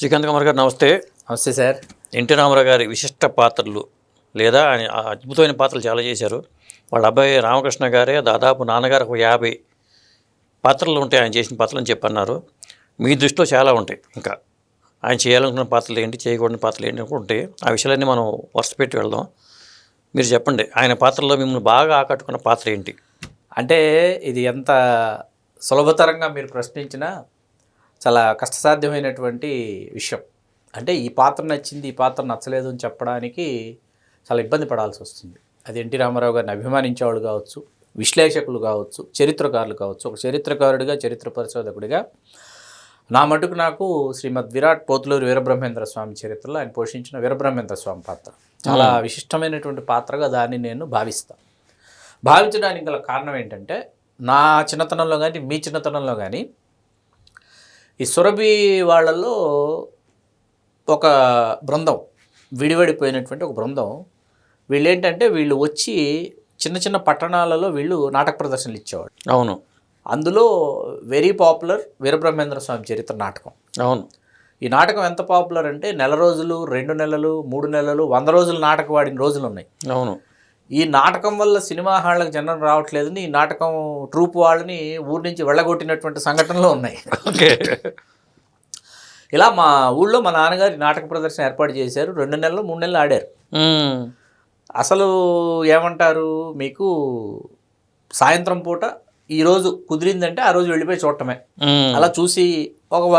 శ్రీకాంత్ కుమార్ గారు నమస్తే. నమస్తే సార్. ఎన్టీ రామారావు గారి విశిష్ట పాత్రలు లేదా ఆయన అద్భుతమైన పాత్రలు చాలా చేశారు. వాళ్ళ అబ్బాయి రామకృష్ణ గారే దాదాపు నాన్నగారు ఒక యాభై పాత్రలు ఉంటాయి ఆయన చేసిన పాత్రలు అని చెప్పన్నారు. మీ దృష్టిలో చాలా ఉంటాయి ఇంకా. ఆయన చేయాలనుకున్న పాత్రలు ఏంటి చేయకూడని పాత్రలు ఏంటి ఉంటాయి. ఆ విషయాలన్నీ మనం వరుస పెట్టి వెళ్దాం. మీరు చెప్పండి ఆయన పాత్రలో మిమ్మల్ని బాగా ఆకట్టుకున్న పాత్ర ఏంటి? అంటే ఇది ఎంత సులభతరంగా మీరు ప్రశ్నించినా చాలా కష్టసాధ్యమైనటువంటి విషయం. అంటే ఈ పాత్ర నచ్చింది ఈ పాత్ర నచ్చలేదు అని చెప్పడానికి చాలా ఇబ్బంది పడాల్సి వస్తుంది. అది ఎన్టీ రామారావు గారిని అభిమానించేవాళ్ళు కావచ్చు విశ్లేషకులు కావచ్చు చరిత్రకారులు కావచ్చు. ఒక చరిత్రకారుడిగా చరిత్ర పరిశోధకుడిగా నా మటుకు నాకు శ్రీమద్ విరాట్ పోతులూరు వీరబ్రహ్మేంద్ర స్వామి చరిత్రలో ఆయన పోషించిన వీరబ్రహ్మేంద్ర స్వామి పాత్ర. చాలా విశిష్టమైనటువంటి పాత్రగా దాన్ని నేను భావిస్తాను భావించడానికి గల కారణం ఏంటంటే నా చిన్నతనంలో కానీ మీ చిన్నతనంలో కానీ ఈ సురభి వాళ్ళల్లో ఒక బృందం విడివడిపోయినటువంటి ఒక బృందం. వీళ్ళు ఏంటంటే వీళ్ళు వచ్చి చిన్న చిన్న పట్టణాలలో వీళ్ళు నాటక ప్రదర్శనలు ఇచ్చేవాడు అవును. అందులో వెరీ పాపులర్ వీరబ్రహ్మేంద్ర స్వామి చరిత్ర నాటకం. అవును. ఈ నాటకం ఎంత పాపులర్ అంటే నెల రోజులు రెండు నెలలు మూడు నెలలు వంద రోజులు నాటకం వాడిన రోజులు ఉన్నాయి. అవును. ఈ నాటకం వల్ల సినిమా హాళ్ళకి జనం రావట్లేదని ఈ నాటకం ట్రూప్ వాళ్ళని ఊరి నుంచి వెళ్ళగొట్టినటువంటి సంఘటనలు ఉన్నాయి. ఓకే. ఇలా మా ఊళ్ళో మా నాన్నగారు నాటక ప్రదర్శన ఏర్పాటు చేశారు. రెండు నెలలు మూడు నెలలు ఆడారు. అసలు ఏమంటారు? మీకు సాయంత్రం పూట ఈరోజు కుదిరిందంటే ఆ రోజు వెళ్ళిపోయి చూడటమే. అలా చూసి ఒక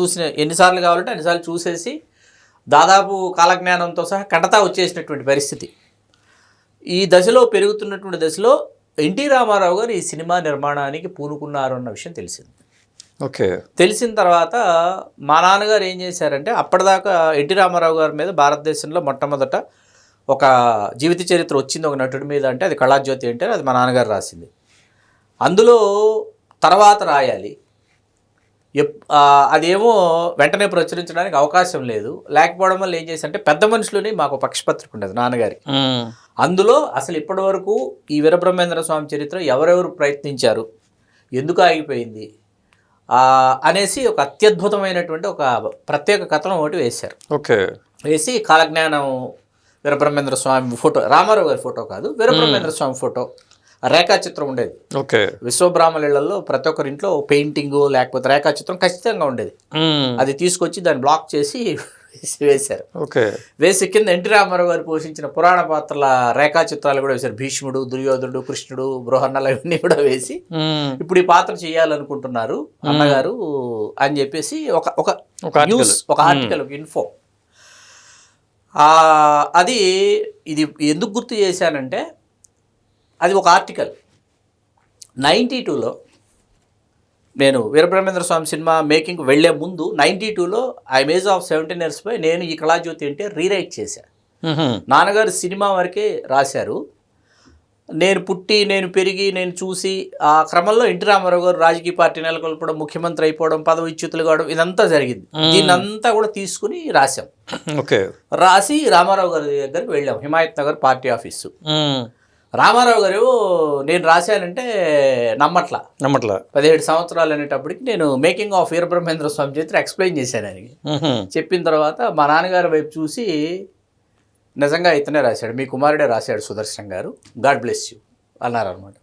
చూసిన ఎన్నిసార్లు కావాలంటే అన్నిసార్లు చూసేసి దాదాపు కాలజ్ఞానంతో సహా కంటతా వచ్చేసినటువంటి పరిస్థితి. ఈ దశలో పెరుగుతున్నటువంటి దశలో ఎన్టీ రామారావు గారు ఈ సినిమా నిర్మాణానికి పూనుకున్నారు అన్న విషయం తెలిసింది. ఓకే. తెలిసిన తర్వాత మా నాన్నగారు ఏం చేశారంటే అప్పటిదాకా ఎన్టీ రామారావు గారి మీద భారతదేశంలో మొట్టమొదట ఒక జీవిత చరిత్ర వచ్చింది ఒక నటుడి మీద అంటే అది కళాజ్యోతి అంటే అది మా నాన్నగారు రాసింది. అందులో తర్వాత రాయాలి అదేమో వెంటనే ప్రచురించడానికి అవకాశం లేదు. లేకపోవడం వల్ల ఏం చేశారంటే పెద్ద మనుషులని మాకు పక్షపత్రిక ఉండేది నాన్నగారి. అందులో అసలు ఇప్పటివరకు ఈ వీరబ్రహ్మేంద్ర స్వామి చరిత్ర ఎవరెవరు ప్రయత్నించారు? ఎందుకు ఆగిపోయింది? అనేసి ఒక అత్యద్భుతమైనటువంటి ఒక ప్రత్యేక కథనం ఒకటి వేశారు. ఓకే. వేసి కాలజ్ఞానం వీరబ్రహ్మేంద్ర స్వామి ఫోటో రామారావు గారి ఫోటో కాదు వీరబ్రహ్మేంద్ర స్వామి ఫోటో. రేఖాచిత్రం ఉండేది. ఓకే. విశ్వబ్రాహ్మణులలో ప్రతి ఒక్కరి ఇంట్లో పెయింటింగ్ లేకపోతే రేఖాచిత్రం ఖచ్చితంగా ఉండేది. అది తీసుకొచ్చి దాన్ని బ్లాక్ చేసి వేసి వేశారు. ఓకే. వేసి కింద ఎన్టీ రామారావు గారు పోషించిన పురాణ పాత్రల రేఖాచిత్రాలు కూడా వేశారు. భీష్ముడు దుర్యోధనుడు కృష్ణుడు బృహన్నల ఇవన్నీ కూడా వేసి. ఇప్పుడు ఈ పాత్ర చేయాలనుకుంటున్నారు అన్నగారు అని చెప్పేసి ఒక ఒక. న్యూస్ ఒక ఆర్టికల్ ఒక ఇన్ఫో అది ఇది ఎందుకు గుర్తు చేశానంటే అది ఒక ఆర్టికల్. నైంటీ టూలో నేను వీరబ్రహ్మేంద్ర స్వామి సినిమా మేకింగ్ వెళ్ళే ముందు నైంటీ టూలో I age of seventeen years పై నేను ఈ కళాజ్యోతి అంటే రీరైట్ చేశాను. నాన్నగారు సినిమా వరకే రాశారు. నేను పుట్టి నేను పెరిగి నేను చూసి ఆ క్రమంలో ఎన్టీ రామారావు గారు రాజకీయ పార్టీ నెలకొల్పడం ముఖ్యమంత్రి అయిపోవడం పదవి ఇచ్యుతులు కావడం ఇదంతా జరిగింది. దీన్నంతా కూడా తీసుకుని రాశాం. ఓకే. రాసి రామారావు గారి దగ్గరికి వెళ్ళాం. Himayat Nagar party office. Ramarao గారు నేను రాశానంటే నమ్మట్ల. నమ్మట్లా. పదిహేడు సంవత్సరాలు అనేటప్పటికి నేను మేకింగ్ ఆఫ్ వీరబ్రహ్మేంద్ర స్వామి చరిత్ర ఎక్స్ప్లెయిన్ చేశాను ఆయనకి. చెప్పిన తర్వాత మా నాన్నగారి వైపు చూసి నిజంగా ఇతనే రాశాడు మీ కుమారుడే రాశాడు సుదర్శన్ గారు. గాడ్ బ్లెస్ యూ అన్నారు అనమాట.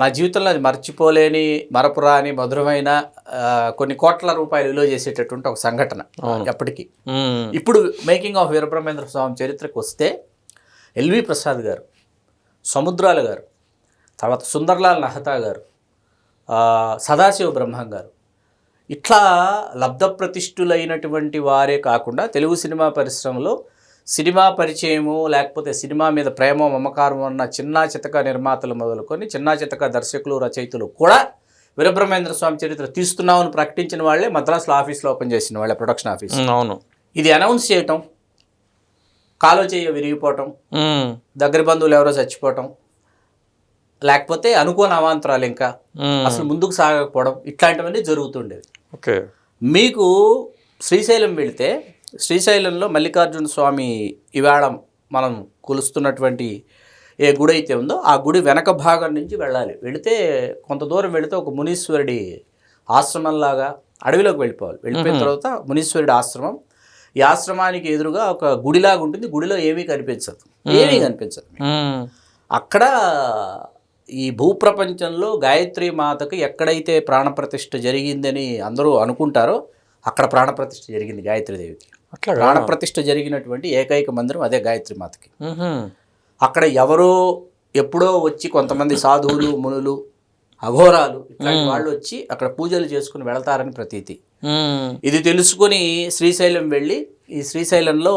నా జీవితంలో అది మర్చిపోలేని మరపురాని మధురమైన కొన్ని కోట్ల రూపాయలు విలువ చేసేటటువంటి ఒక సంఘటన ఎప్పటికీ. ఇప్పుడు మేకింగ్ ఆఫ్ వీరబ్రహ్మేంద్ర స్వామి చరిత్రకు వస్తే ఎల్వి ప్రసాద్ గారు సముద్రాల గారు తర్వాత సుందర్లాల్ నహతా గారు సదాశివ బ్రహ్మం గారు ఇట్లా లబ్ధప్రతిష్ఠులైనటువంటి వారే కాకుండా తెలుగు సినిమా పరిశ్రమలో సినిమా పరిచయము లేకపోతే సినిమా మీద ప్రేమ మమకారం ఉన్న చిన్నా చితక నిర్మాతలు మొదలుకొని చిన్నా చితక దర్శకులు రచయితలు కూడా వీరబ్రహ్మేంద్ర స్వామి చరిత్ర తీస్తున్నామని ప్రకటించిన వాళ్ళే మద్రాసులో ఆఫీస్లో ఓపెన్ చేసిన వాళ్ళే ప్రొడక్షన్ ఆఫీస్. అవును ఇది అనౌన్స్ చేయటం కాలో చేయ విరిగిపోవటం. దగ్గర బంధువులు ఎవరో చచ్చిపోవటం లేకపోతే అనుకోని అవాంతరాలు ఇంకా. అసలు ముందుకు సాగకపోవడం ఇట్లాంటివన్నీ జరుగుతుండేవి. ఓకే. మీకు శ్రీశైలం వెళితే శ్రీశైలంలో మల్లికార్జున స్వామి ఇవాళ మనం కొలుస్తున్నటువంటి ఏ గుడి అయితే ఉందో ఆ గుడి వెనక భాగం నుంచి వెళ్ళాలి. వెళితే కొంత దూరం వెళితే ఒక మునీశ్వరుడి ఆశ్రమంలాగా అడవిలోకి వెళ్ళిపోవాలి. వెళ్ళిపోయిన తర్వాత మునీశ్వరుడి ఆశ్రమం ఈ ఆశ్రమానికి ఎదురుగా ఒక గుడిలాగా ఉంటుంది. గుడిలో ఏమీ కనిపించదు. ఏమీ కనిపించదు. అక్కడ ఈ భూప్రపంచంలో గాయత్రి మాతకు ఎక్కడైతే ప్రాణప్రతిష్ఠ జరిగిందని అందరూ అనుకుంటారో అక్కడ ప్రాణప్రతిష్ఠ జరిగింది గాయత్రి దేవికి. అట్లా ప్రాణప్రతిష్ఠ జరిగినటువంటి ఏకైక మందిరం అదే గాయత్రి మాతకి. అక్కడ ఎవరో ఎప్పుడో వచ్చి కొంతమంది సాధువులు మునులు అఘోరాలు ఇట్లాంటి వాళ్ళు వచ్చి అక్కడ పూజలు చేసుకుని వెళతారని ప్రతీతి. ఇది తెలుసుకొని శ్రీశైలం వెళ్ళి ఈ శ్రీశైలంలో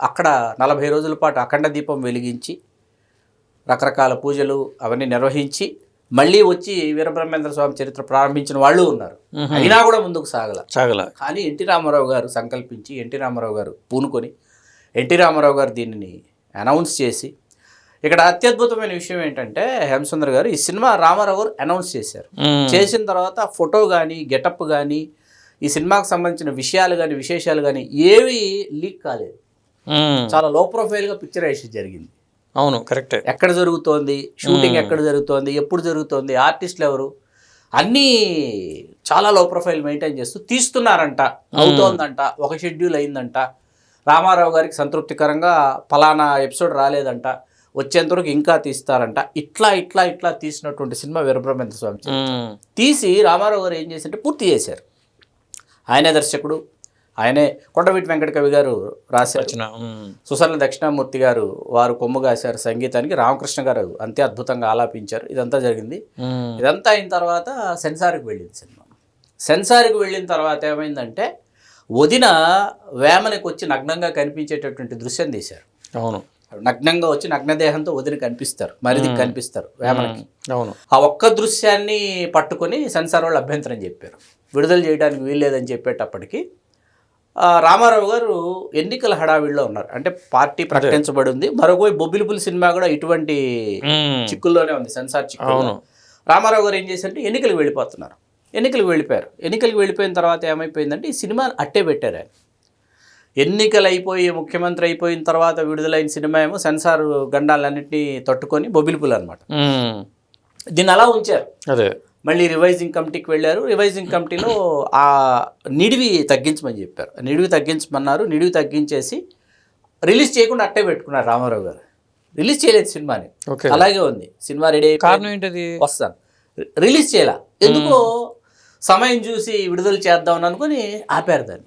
అక్కడ నలభై రోజుల పాటు అఖండ దీపం వెలిగించి రకరకాల పూజలు అవన్నీ నిర్వహించి మళ్ళీ వచ్చి వీరబ్రహ్మేంద్ర స్వామి చరిత్ర ప్రారంభించిన వాళ్ళు ఉన్నారు. అయినా కూడా ముందుకు సాగల. సాగల. కానీ ఎన్టీ రామారావు గారు సంకల్పించి ఎన్టీ రామారావు గారు పూనుకొని ఎన్టీ రామారావు గారు దీనిని అనౌన్స్ చేసి ఇక్కడ అత్యద్భుతమైన విషయం ఏంటంటే హేమసుందర్ గారు ఈ సినిమా రామారావు గారు అనౌన్స్ చేశారు. చేసిన తర్వాత ఫోటో కానీ గెటప్ కానీ ఈ సినిమాకి సంబంధించిన విషయాలు కానీ విశేషాలు కానీ ఏవి లీక్ కాలేదు. చాలా లో ప్రొఫైల్గా పిక్చరైజేషన్ జరిగింది. అవును కరెక్టే ఎక్కడ జరుగుతోంది? షూటింగ్ ఎక్కడ జరుగుతోంది? ఎప్పుడు జరుగుతోంది? ఆర్టిస్టులు ఎవరు? అన్నీ చాలా లో ప్రొఫైల్ మెయింటైన్ చేస్తూ తీస్తున్నారంట. అవుతోందంట. ఒక షెడ్యూల్ అయిందంట. రామారావు గారికి సంతృప్తికరంగా ఫలానా ఎపిసోడ్ రాలేదంట. వచ్చేంతవరకు ఇంకా తీస్తారంట. ఇట్లా ఇట్లా ఇట్లా తీసినటువంటి సినిమా వీరబ్రహ్మేంద్ర స్వామి. తీసి రామారావు గారు ఏం చేశారంటే పూర్తి చేశారు. ఆయనే దర్శకుడు ఆయనే కొండవీటి వెంకట కవి గారు రాశారు. సుసర్ణ దక్షిణామూర్తి గారు వారు కొమ్ము కాశారు సంగీతానికి రామకృష్ణ గారు అంతే అద్భుతంగా ఆలాపించారు. ఇదంతా జరిగింది. ఇదంతా అయిన తర్వాత సెన్సార్కి వెళ్ళింది సినిమా. సెన్సార్కి వెళ్ళిన తర్వాత ఏమైందంటే వదిన వేమనికి వచ్చి నగ్నంగా కనిపించేటటువంటి దృశ్యం తీశారు. అవును. నగ్నంగా వచ్చి నగ్నదేహంతో వదిన కనిపిస్తారు మరిది కనిపిస్తారు వేమనకి అవును. ఆ ఒక్క దృశ్యాన్ని పట్టుకొని సెన్సార్ వాళ్ళు అభ్యంతరం చెప్పారు. విడుదల చేయడానికి వీల్లేదని చెప్పేటప్పటికి ఆ, రామారావు గారు ఎన్నికల హడావిడిలో ఉన్నారు. అంటే పార్టీ ప్రకటించబడి ఉంది మరొక బొబ్బిలిపుల్ సినిమా కూడా ఇటువంటి. చిక్కుల్లోనే ఉంది సెన్సార్ చిక్కుల్లో. అవును. రామారావు గారు ఏం చేశారంటే ఎన్నికలకు వెళ్ళిపోతున్నారు. ఎన్నికలకు వెళ్ళిపోయారు. ఎన్నికలకు వెళ్ళిపోయిన తర్వాత ఏమైపోయిందంటే ఈ సినిమా అట్టే పెట్టారు ఆయన. ఎన్నికలు అయిపోయి ముఖ్యమంత్రి అయిపోయిన తర్వాత విడుదలైన సినిమా ఏమో సెన్సార్ గండాలన్నింటినీ తట్టుకొని బొబ్బిలిపుల్ అనమాట. దీన్ని అలా ఉంచారు. అదే. మళ్ళీ రివైజింగ్ కమిటీకి వెళ్ళారు. రివైజింగ్ కమిటీలో ఆ నిడివి తగ్గించమని చెప్పారు. నిడివి తగ్గించమన్నారు. నిడివి తగ్గించేసి రిలీజ్ చేయకుండా అట్టే పెట్టుకున్నారు రామారావు గారు. రిలీజ్ చేయలేదు సినిమాని. అలాగే ఉంది. సినిమా రెడీ కారణం ఏంటది? వస్తాను. రిలీజ్ చేయాల? ఎందుకో సమయం చూసి విడుదల చేద్దామని అనుకుని ఆపారు దాన్ని.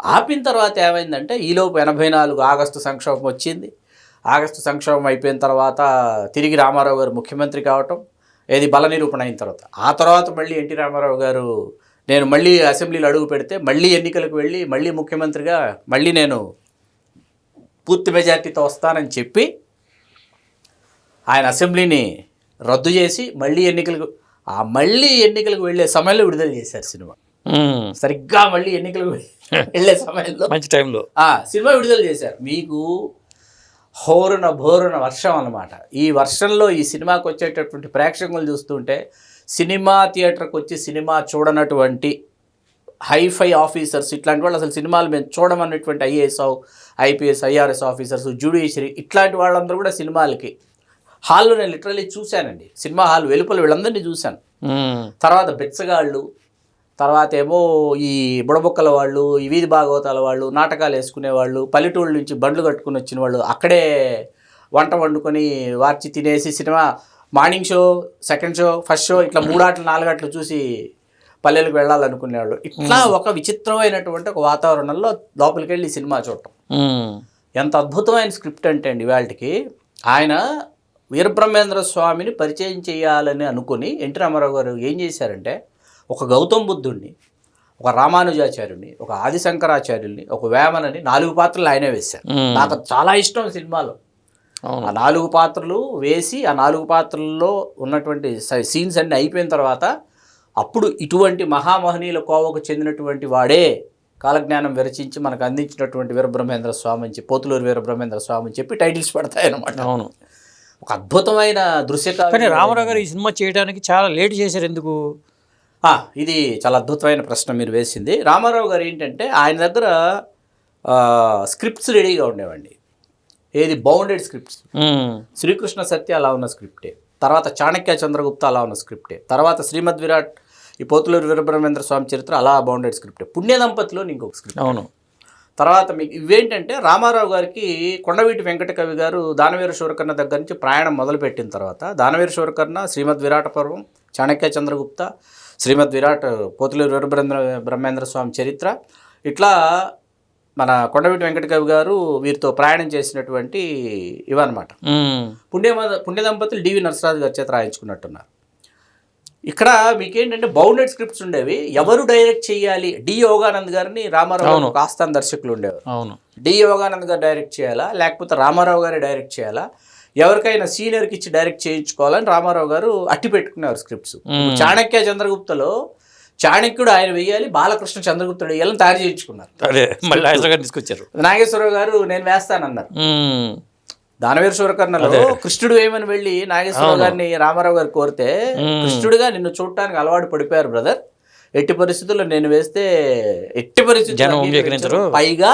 ఆపిన తర్వాత ఏమైందంటే ఈలోపు ఎనభై నాలుగు ఆగస్టు సంక్షోభం వచ్చింది. ఆగస్టు సంక్షోభం అయిపోయిన తర్వాత తిరిగి రామారావు గారు ముఖ్యమంత్రి కావటం ఏది బల నిరూపణ అయిన తర్వాత. ఆ తర్వాత మళ్ళీ ఎన్టీ రామారావు గారు నేను మళ్ళీ అసెంబ్లీలో అడుగు పెడితే మళ్ళీ ఎన్నికలకు వెళ్ళి మళ్ళీ ముఖ్యమంత్రిగా మళ్ళీ నేను పూర్తి మెజార్టీతో వస్తానని చెప్పి ఆయన అసెంబ్లీని రద్దు చేసి మళ్ళీ ఎన్నికలకు ఆ మళ్ళీ ఎన్నికలకు వెళ్ళే సమయంలో విడుదల చేశారు సినిమా. సరిగ్గా మళ్ళీ ఎన్నికలకు వెళ్ళే సమయంలో మంచి టైంలో. ఆ సినిమా విడుదల చేశారు. మీకు హోరున భోరున వర్షం అన్నమాట. ఈ వర్షంలో ఈ సినిమాకి వచ్చేటటువంటి ప్రేక్షకులు చూస్తుంటే సినిమా థియేటర్కి వచ్చి సినిమా చూడనటువంటి హైఫై ఆఫీసర్స్ ఇట్లాంటి వాళ్ళు అసలు సినిమాలు మేము చూడమన్నటువంటి IAS IPS IRS officers judiciary ఇట్లాంటి వాళ్ళందరూ కూడా సినిమాలకి హాల్లో నేను లిటరల్లీ చూశానండి. సినిమా హాల్ వెలుపల వీళ్ళందరినీ చూశాను. తర్వాత బెచ్చగాళ్ళు తర్వాత ఏమో ఈ బుడబొక్కల వాళ్ళు ఈ వీధి భాగవతాల వాళ్ళు నాటకాలు వేసుకునే వాళ్ళు పల్లెటూళ్ళ నుంచి బండ్లు కట్టుకుని వచ్చిన వాళ్ళు అక్కడే వంట వండుకొని వార్చి తినేసి cinema morning show second show first show ఇట్లా మూడాట్లు నాలుగాట్లు చూసి పల్లెలకు వెళ్ళాలనుకునేవాళ్ళు. ఇట్లా ఒక విచిత్రమైనటువంటి ఒక వాతావరణంలో లోపలికి వెళ్ళి ఈ సినిమా చూడటం. ఎంత అద్భుతమైన స్క్రిప్ట్ అంటే అండి ఇవాళకి ఆయన వీరబ్రహ్మేంద్ర స్వామిని పరిచయం చేయాలని అనుకుని ఎన్టీ రామారావు గారు ఏం చేశారంటే ఒక గౌతమ్ బుద్ధుడిని ఒక రామానుజాచార్యుని ఒక ఆదిశంకరాచార్యుల్ని ఒక వేమనని నాలుగు పాత్రలు ఆయనే వేశారు. నాకు చాలా ఇష్టం సినిమాలో. ఆ నాలుగు పాత్రలు వేసి ఆ నాలుగు పాత్రల్లో ఉన్నటువంటి సీన్స్ అన్నీ అయిపోయిన తర్వాత అప్పుడు ఇటువంటి మహామహనీయుల కోవకు చెందినటువంటి వాడే కాలజ్ఞానం విరచించి మనకు అందించినటువంటి వీరబ్రహ్మేంద్ర స్వామి అని చెప్పి పోతులూరు వీరబ్రహ్మేంద్ర స్వామి అని చెప్పి టైటిల్స్ పడతాయి అనమాట అవును. ఒక అద్భుతమైన దృశ్య కానీ రామారావు గారు ఈ సినిమా చేయడానికి చాలా లేట్ చేశారు. ఎందుకు? ఇది చాలా అద్భుతమైన ప్రశ్న మీరు వేసింది. రామారావు గారు ఏంటంటే ఆయన దగ్గర స్క్రిప్ట్స్ రెడీగా ఉండేవండి. ఏది బౌండెడ్ స్క్రిప్ట్స్. శ్రీకృష్ణ సత్య అలా ఉన్న స్క్రిప్టే. తర్వాత చాణక్య చంద్రగుప్త అలా ఉన్న స్క్రిప్టే. తర్వాత శ్రీమద్ విరాట్ ఈ పోతులూరు వీరబ్రహ్మేంద్ర స్వామి చరిత్ర అలా బౌండెడ్ స్క్రిప్ట్. పుణ్య దంపతిలో ఇంకొక స్క్రిప్ట్. అవును. తర్వాత మీకు ఇవేంటంటే రామారావు గారికి కొండవీటి వెంకట కవి గారు దానవీర శూరకర్ణ దగ్గర నుంచి ప్రయాణం మొదలుపెట్టిన తర్వాత దానవీర శూరకర్ణ శ్రీమద్ విరాట పర్వం చాణక్య చంద్రగుప్త శ్రీమద్ విరాట్ పోతులూరు వీరబ్రహ్మేంద్ర బ్రహ్మేంద్ర స్వామి చరిత్ర. ఇట్లా మన కొండవీటి వెంకట కవి గారు వీరితో ప్రయాణం చేసినటువంటి ఇవన్నమాట. పుణ్య పుణ్య దంపతులు డివి నరసరాజు గారి చేత రాయించుకున్నట్టున్నారు. ఇక్కడ మీకేంటంటే బౌండెడ్ స్క్రిప్ట్స్ ఉండేవి. ఎవరు డైరెక్ట్ చేయాలి? డి యోగానంద్ గారిని రామారావు ఆస్థాన దర్శకులు ఉండేవారు. అవును. డి యోగానంద్ గారు డైరెక్ట్ చేయాలా? లేకపోతే రామారావు గారే డైరెక్ట్ చేయాలా? ఎవరికైనా సీనియర్కి ఇచ్చి డైరెక్ట్ చేయించుకోవాలని రామారావు గారు అట్టి పెట్టుకునేవారు స్క్రిప్ట్స్. చాణక్య చంద్రగుప్తలో చాణక్యుడు ఆయన వెయ్యాలి బాలకృష్ణ చంద్రగుప్తుడు వెయ్యాలని తయారు చేయించుకున్నారు. తీసుకొచ్చారు. నాగేశ్వరరావు గారు నేను వేస్తానన్నారు. దానవీర సూరకర్ణలో కృష్ణుడు వేయమని వెళ్ళి నాగేశ్వరరావు గారిని రామారావు గారు కోరితే కృష్ణుడిగా నిన్ను చూడటానికి అలవాటు పడిపోయారు బ్రదర్. ఎట్టి పరిస్థితుల్లో నేను వేస్తే ఎట్టి పరిస్థితుల్లో. పైగా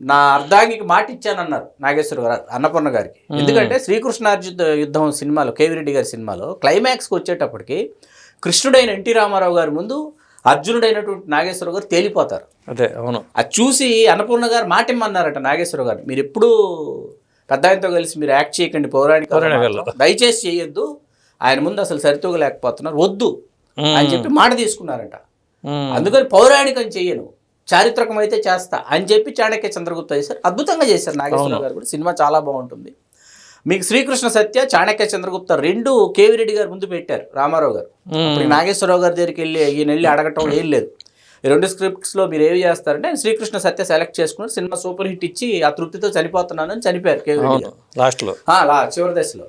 నా అర్ధాంగికి మాట ఇచ్చానన్నారు నాగేశ్వర గారు అన్నపూర్ణ గారికి. ఎందుకంటే శ్రీకృష్ణార్జున యుద్ధం సినిమాలో కేవిరెడ్డి గారి సినిమాలో క్లైమాక్స్కి వచ్చేటప్పటికి కృష్ణుడైన ఎన్టీ రామారావు గారి ముందు అర్జునుడైనటువంటి నాగేశ్వర గారు తేలిపోతారు. అదే అవును. అది చూసి అన్నపూర్ణ గారు మాట ఇమ్మన్నారట నాగేశ్వర గారు మీరు ఎప్పుడు పెద్ద ఆయనతో కలిసి మీరు యాక్ట్ చేయకండి పౌరాణిక. దయచేసి చేయొద్దు. ఆయన ముందు అసలు సరితూగలేకపోతున్నారు వద్దు. అని చెప్పి మాట తీసుకున్నారట. అందుకని పౌరాణికం చెయ్యను. చారిత్రకం అయితే చేస్తా అని చెప్పి చాణక్య చంద్రగుప్త చేశారు. అద్భుతంగా చేశారు నాగేశ్వర గారు కూడా. సినిమా చాలా బాగుంటుంది. మీకు శ్రీకృష్ణ సత్య చాణక్య చంద్రగుప్త రెండు కేవీ రెడ్డి గారు ముందు పెట్టారు రామారావు గారు. ఇప్పుడు నాగేశ్వరరావు గారి దగ్గరికి వెళ్ళి ఈయన వెళ్ళి అడగటం ఏం లేదు. ఈ రెండు స్క్రిప్ట్స్లో మీరు ఏవి చేస్తారంటే శ్రీకృష్ణ సత్య సెలెక్ట్ చేసుకుని సినిమా సూపర్ హిట్ ఇచ్చి ఆ తృప్తితో చనిపోతున్నానని చనిపోయారు కేవీ రెడ్డి లాస్ట్లో. గారు. ఆ, లా చివరి దశలో.